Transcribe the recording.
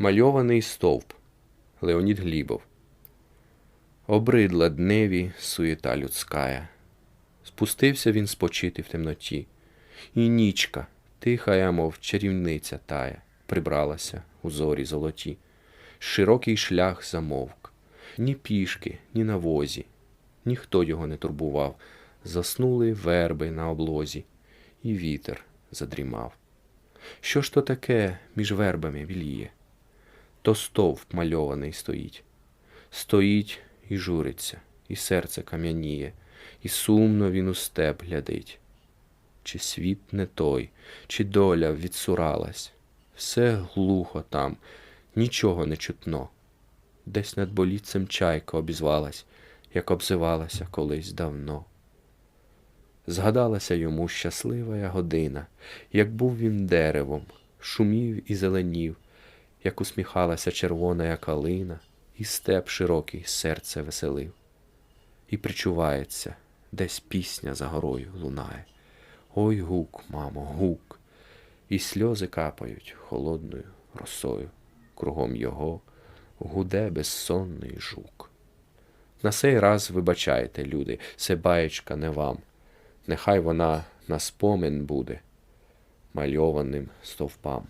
Мальований стовп Леонід Глібов. Обридла дневі суєта людськая. Спустився він спочити в темноті, і нічка, тиха, мов чарівниця тая, прибралася у зорі золоті. Широкий шлях замовк, ні пішки, ні на возі, ніхто його не турбував, заснули верби на облозі, і вітер задрімав. Що ж то таке між вербами віліє? То стовп мальований стоїть. Стоїть і журиться, і серце кам'яніє, і сумно він у степ глядить. Чи світ не той, чи доля відсуралась, все глухо там, нічого не чутно. Десь над болітцем чайка обізвалась, як обзивалася колись давно. Згадалася йому щаслива година, як був він деревом, шумів і зеленів, як усміхалася червона калина, і степ широкий серце веселив. І причувається, десь пісня за горою лунає. Ой гук, мамо, гук, і сльози капають холодною росою. Кругом його гуде безсонний жук. На сей раз вибачайте, люди, це баєчка не вам. Нехай вона на спомин буде мальованим стовпам.